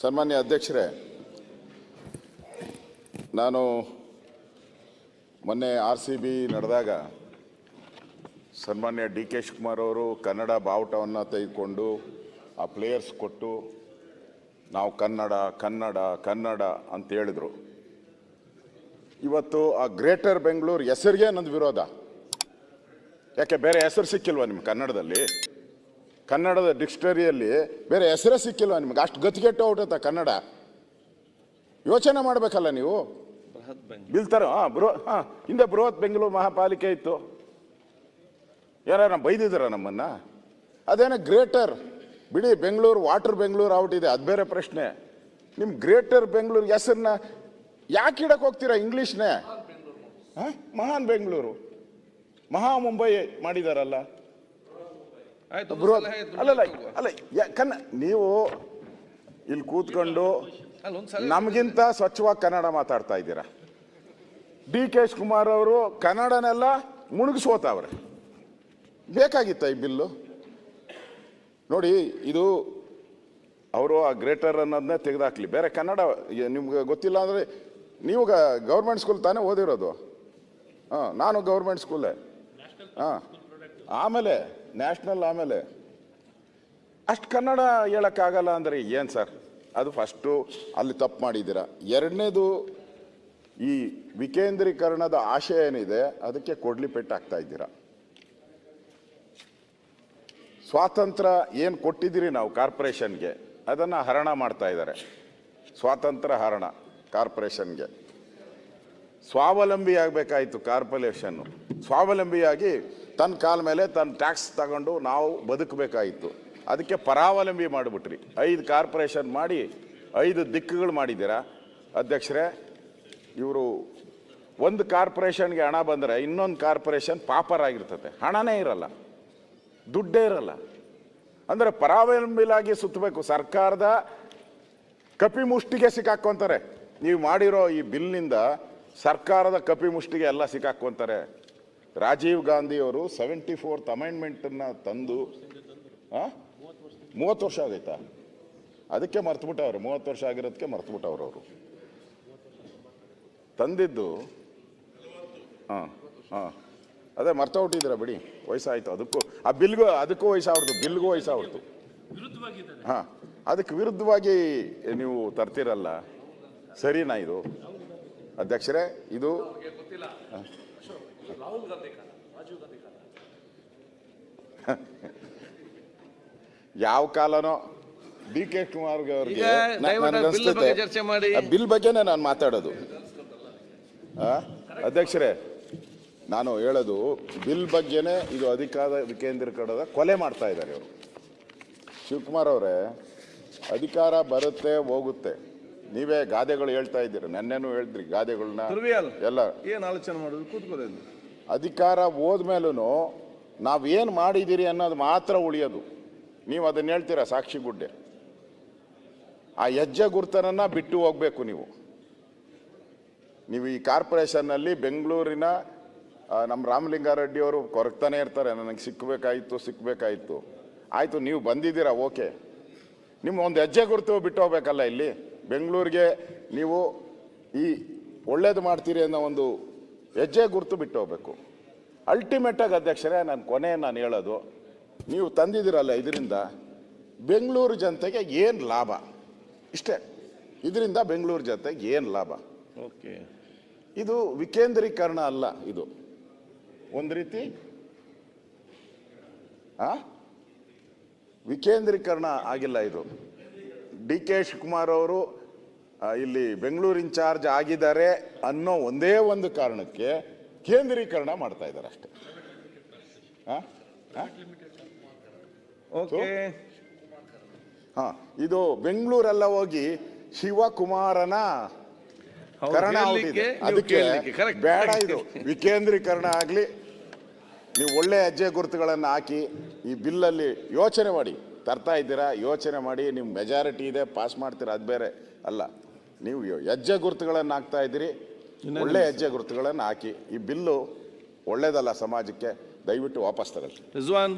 ಸನ್ಮಾನ್ಯ ಅಧ್ಯಕ್ಷರೇ, ನಾನು ಮೊನ್ನೆ ಆರ್ ಸಿ ಬಿ ನಡೆದಾಗ ಸನ್ಮಾನ್ಯ ಡಿ ಕೆ ಶಿವಕುಮಾರ್ ಅವರು ಕನ್ನಡ ಬಾವುಟವನ್ನು ತೆಗೆದುಕೊಂಡು ಆ ಪ್ಲೇಯರ್ಸ್ ಕೊಟ್ಟು, ನಾವು ಕನ್ನಡ ಕನ್ನಡ ಕನ್ನಡ ಅಂತ ಹೇಳಿದರು. ಇವತ್ತು ಆ ಗ್ರೇಟರ್ ಬೆಂಗಳೂರು ಹೆಸರಿಗೆ ನಂದು ವಿರೋಧ. ಯಾಕೆ, ಬೇರೆ ಹೆಸರು ಸಿಕ್ಕಿಲ್ವ ನಿಮ್ಮ ಕನ್ನಡದಲ್ಲಿ? ಕನ್ನಡದ ಡಿಕ್ಷನರಿಯಲ್ಲಿ ಬೇರೆ ಹೆಸರೇ ಸಿಕ್ಕಿಲ್ಲ ನಿಮ್ಗೆ. ಅಷ್ಟು ಗತಿಗೆಟ್ಟು ಹೊರಟತ್ತ ಕನ್ನಡ. ಯೋಚನೆ ಮಾಡಬೇಕಲ್ಲ ನೀವು? ಬೃಹತ್ ಬೆಂಗಳೂರು. ಬಿಲ್ತಾರ ಹಾಂ ಬೃಹ ಹಾಂ ಹಿಂದೆ ಬೃಹತ್ ಬೆಂಗಳೂರು ಮಹಾಪಾಲಿಕೆ ಇತ್ತು. ಯಾರ ಬೈದಿದ್ದಾರ ನಮ್ಮನ್ನ? ಅದೇನೋ ಗ್ರೇಟರ್ ಬಿಡಿ ಬೆಂಗಳೂರು ವಾಟರ್ ಬೆಂಗಳೂರು ಔಟ್ ಇದೆ ಅದು ಬೇರೆ ಪ್ರಶ್ನೆ. ನಿಮ್ಮ ಗ್ರೇಟರ್ ಬೆಂಗಳೂರು ಹೆಸರನ್ನ ಯಾಕೆ ಇಡಕ್ಕೆ ಹೋಗ್ತೀರಾ ಇಂಗ್ಲೀಷ್ನೇ? ಹಾಂ? ಮಹಾನ್ ಬೆಂಗಳೂರು. ಮಹಾ ಮುಂಬೈ ಮಾಡಿದಾರಲ್ಲ. ಬೃಹತ್ ಅಲ್ಲಲ್ಲ ಅಲ್ಲ ಯಾಕನ್ನ ನೀವು ಇಲ್ಲಿ ಕೂತ್ಕೊಂಡು ನಮಗಿಂತ ಸ್ವಚ್ಛವಾಗಿ ಕನ್ನಡ ಮಾತಾಡ್ತಾ ಇದ್ದೀರಾ? ಡಿ ಕೆ ಶಿವಕುಮಾರ್ ಅವರು ಕನ್ನಡನೆಲ್ಲ ಮುಣುಗಿಸೋತಾವ್ರೆ ಬೇಕಾಗಿತ್ತ ಈ ಬಿಲ್ಲು? ನೋಡಿ ಇದು ಅವರು ಆ ಗ್ರೇಟರ್ ಅನ್ನೋದನ್ನೇ ತೆಗೆದಾಕ್ಲಿ. ಬೇರೆ ಕನ್ನಡ ನಿಮ್ಗೆ ಗೊತ್ತಿಲ್ಲ ಅಂದರೆ ನೀವು ಗೌರ್ಮೆಂಟ್ ಸ್ಕೂಲ್ ತಾನೇ ಓದಿರೋದು? ಹಾಂ ನಾನು ಗೌರ್ಮೆಂಟ್ ಸ್ಕೂಲೇ. ಹಾಂ ಆಮೇಲೆ ನ್ಯಾಷನಲ್ ಆಮೇಲೆ. ಅಷ್ಟು ಕನ್ನಡ ಹೇಳೋಕ್ಕಾಗಲ್ಲ ಅಂದರೆ ಏನು ಸರ್? ಅದು ಫಸ್ಟು ಅಲ್ಲಿ ತಪ್ಪು ಮಾಡಿದ್ದೀರಾ? ಎರಡನೇದು ಈ ವಿಕೇಂದ್ರೀಕರಣದ ಆಶಯ ಏನಿದೆ, ಅದಕ್ಕೆ ಕೊಡ್ಲಿ ಪೆಟ್ಟಾಗ್ತಾ ಇದ್ದೀರ? ಸ್ವಾತಂತ್ರ್ಯ ಏನು ಕೊಟ್ಟಿದ್ದೀರಿ ನಾವು ಕಾರ್ಪೊರೇಷನ್ಗೆ? ಅದನ್ನು ಹರಣ ಮಾಡ್ತಾ ಇದ್ದಾರೆ. ಸ್ವಾತಂತ್ರ್ಯ ಹರಣ ಕಾರ್ಪೊರೇಷನ್ಗೆ. ಸ್ವಾವಲಂಬಿ ಆಗಬೇಕಾಯಿತು ಕಾರ್ಪೊರೇಷನ್ನು. ಸ್ವಾವಲಂಬಿಯಾಗಿ ತನ್ನ ಕಾಲ ಮೇಲೆ ತನ್ನ ಟ್ಯಾಕ್ಸ್ ತಗೊಂಡು ನಾವು ಬದುಕಬೇಕಾಯಿತು. ಅದಕ್ಕೆ ಪರಾವಲಂಬಿ ಮಾಡಿಬಿಟ್ರಿ. ಐದು ಕಾರ್ಪೊರೇಷನ್ ಮಾಡಿ ಐದು ದಿಕ್ಕುಗಳು ಮಾಡಿದ್ದೀರಾ? ಅಧ್ಯಕ್ಷರೇ, ಇವರು ಒಂದು ಕಾರ್ಪೊರೇಷನ್ಗೆ ಹಣ ಬಂದರೆ ಇನ್ನೊಂದು ಕಾರ್ಪೊರೇಷನ್ ಪಾಪರ್ ಆಗಿರ್ತದೆ ಹಣನೇ ಇರಲ್ಲ. ದುಡ್ಡೇ ಇರಲ್ಲ. ಅಂದರೆ ಪರಾವಲಂಬಿಲಾಗಿ ಸುತ್ತಬೇಕು. ಸರ್ಕಾರದ ಕಪಿ ಮುಷ್ಟಿಗೆ ಸಿಕ್ಕಾಕ್ಕೊಂತಾರೆ. ನೀವು ಮಾಡಿರೋ ಈ ಬಿಲ್ನಿಂದ ಸರ್ಕಾರದ ಕಪಿ ಮುಷ್ಟಿಗೆ ಎಲ್ಲ ಸಿಕ್ಕಾಕ್ಕೊಂತಾರೆ. ರಾಜೀವ್ ಗಾಂಧಿಯವರು ಸೆವೆಂಟಿ ಫೋರ್ತ್ ಅಮೆಂಡ್ಮೆಂಟನ್ನು ತಂದು ಮೂವತ್ತು ವರ್ಷ ಆಗೈತಾ? ಅದಕ್ಕೆ ಮರ್ತುಬಿಟ್ಟವ್ರು. ಮೂವತ್ತು ವರ್ಷ ಆಗಿರೋದಕ್ಕೆ ಮರ್ತುಬಿಟ್ಟವ್ರು ಅವರು. ತಂದಿದ್ದು ಹಾಂ ಹಾಂ ಅದೇ ಮರ್ತೋಗ್ಬಿಟ್ಟಿದ್ದೀರ ಬಿಡಿ. ವಯಸ್ಸಾಯಿತು. ಅದಕ್ಕೂ ಆ ಬಿಲ್ಗೂ ಅದಕ್ಕೂ ವಯಸ್ಸಾಗ್ಬಿಡ್ತು ಬಿಲ್ಗೂ ವಯಸ್ಸಾಗ್ಬಿಡ್ತು ಹಾಂ. ಅದಕ್ಕೆ ವಿರುದ್ಧವಾಗಿ ನೀವು ತರ್ತಿರಲ್ಲ? ಸರಿನಾ ಇದು? ಅಧ್ಯಕ್ಷರೇ ಇದು ಯಾವ ಕಾಲನೋ ಡಿ ಕೆ ಕುಮಾರ್ ಅವ್ರಿಗೆ ಬಿಲ್ ಬಗ್ಗೆ ಚರ್ಚೆ ಮಾಡಿ. ಬಿಲ್ ಬಗ್ಗೆನೇ ನಾನು ಮಾತಾಡೋದು. ಆ? ಅಧ್ಯಕ್ಷರೇ ನಾನು ಹೇಳೋದು ಬಿಲ್ ಬಗ್ಗೆನೇ ಇದು ಅಧಿಕಾರ ವಿಕೇಂದ್ರೀಕರಣದ ಕೊಲೆ ಮಾಡ್ತಾ ಇದ್ದಾರೆ ಅವರು ಶಿವಕುಮಾರ್ ಅವರೇ ಅಧಿಕಾರ ಬರುತ್ತೆ ಹೋಗುತ್ತೆ. ನೀವೇ ಗಾದೆಗಳು ಹೇಳ್ತಾ ಇದ್ದೀರಿ. ನೆನ್ನೆನೂ ಹೇಳಿದ್ರಿ ಗಾದೆಗಳನ್ನ ಎಲ್ಲ. ಏನು ಆಲೋಚನೆ ಮಾಡೋದು? ಕೂತ್ಕೋದೇನು ಅಧಿಕಾರ ಹೋದ್ಮೇಲೂ ನಾವೇನು ಮಾಡಿದ್ದೀರಿ ಅನ್ನೋದು ಮಾತ್ರ ಉಳಿಯೋದು. ನೀವು ಅದನ್ನ ಹೇಳ್ತೀರಾ ಸಾಕ್ಷಿ ಗುಡ್ಡೆ? ಆ ಹೆಜ್ಜೆ ಗುರ್ತನನ್ನು ಬಿಟ್ಟು ಹೋಗಬೇಕು ನೀವು. ನೀವು ಈ ಕಾರ್ಪೊರೇಷನ್ನಲ್ಲಿ ಬೆಂಗಳೂರಿನ ನಮ್ಮ ರಾಮಲಿಂಗಾರೆಡ್ಡಿಯವರು ಕೊರಗ್ತಾನೆ ಇರ್ತಾರೆ. ನನಗೆ ಸಿಕ್ಕಬೇಕಾಯಿತು ಸಿಕ್ಕಬೇಕಾಯಿತು ಆಯಿತು ನೀವು ಬಂದಿದ್ದೀರಾ? ಓಕೆ. ನಿಮ್ಮ ಒಂದು ಹೆಜ್ಜೆ ಗುರ್ತು ಬಿಟ್ಟು ಹೋಗ್ಬೇಕಲ್ಲ ಇಲ್ಲಿ? ಬೆಂಗಳೂರಿಗೆ ನೀವು ಈ ಒಳ್ಳೇದು ಮಾಡ್ತೀರಿ ಅನ್ನೋ ಒಂದು ಹೆಜ್ಜೆ ಗುರುತು ಬಿಟ್ಟು ಹೋಗ್ಬೇಕು. ಅಲ್ಟಿಮೇಟಾಗಿ ಅಧ್ಯಕ್ಷರೇ ನಾನು ಕೊನೆ ನಾನು ಹೇಳೋದು ನೀವು ತಂದಿದ್ದೀರಲ್ಲ ಇದರಿಂದ ಬೆಂಗಳೂರು ಜನತೆಗೆ ಏನು ಲಾಭ? ಇಷ್ಟೇ ಇದರಿಂದ ಬೆಂಗಳೂರು ಜನತೆಗೆ ಏನು ಲಾಭ? ಓಕೆ. ಇದು ವಿಕೇಂದ್ರೀಕರಣ ಅಲ್ಲ ಇದು. ಒಂದು ರೀತಿ ಆ? ವಿಕೇಂದ್ರೀಕರಣ ಆಗಿಲ್ಲ ಇದು. ಡಿ ಕೆ ಶಿವಕುಮಾರ್ ಅವರು ಇಲ್ಲಿ ಬೆಂಗಳೂರು ಇನ್ಚಾರ್ಜ್ ಆಗಿದ್ದಾರೆ ಅನ್ನೋ ಒಂದೇ ಒಂದು ಕಾರಣಕ್ಕೆ ಕೇಂದ್ರೀಕರಣ ಮಾಡ್ತಾ ಇದ್ದಾರೆ ಅಷ್ಟೇ. ಹಾ ಇದು ಬೆಂಗಳೂರೆಲ್ಲ ಹೋಗಿ ಶಿವಕುಮಾರನ ಕರಣ ಅದಕ್ಕೆ ಬೇಡ ಇದು. ವಿಕೇಂದ್ರೀಕರಣ ಆಗಲಿ ನೀವು ಒಳ್ಳೆ ಹೆಜ್ಜೆ ಗುರುತುಗಳನ್ನು ಹಾಕಿ ಈ ಬಿಲ್ಲಲ್ಲಿ ಯೋಚನೆ ಮಾಡಿ. ತರ್ತಾ ಇದ್ದೀರಾ? ಯೋಚನೆ ಮಾಡಿ ನಿಮ್ಮ ಮೆಜಾರಿಟಿ ಇದೆ ಪಾಸ್ ಮಾಡ್ತೀರಾ? ಅದು ಬೇರೆ ಅಲ್ಲ. ನೀವು ಹೆಜ್ಜೆ ಗುರುತುಗಳನ್ನು ಹಾಕ್ತಾ ಇದ್ದೀರಿ. ಒಳ್ಳೆ ಹೆಜ್ಜೆ ಗುರುತುಗಳನ್ನು ಹಾಕಿ ಈ ಬಿಲ್ಲು ಒಳ್ಳೇದಲ್ಲ ಸಮಾಜಕ್ಕೆ ದಯವಿಟ್ಟು ವಾಪಸ್ ತಗೊಳ್ಳಿ. ರಿಜ್ವಾನ್.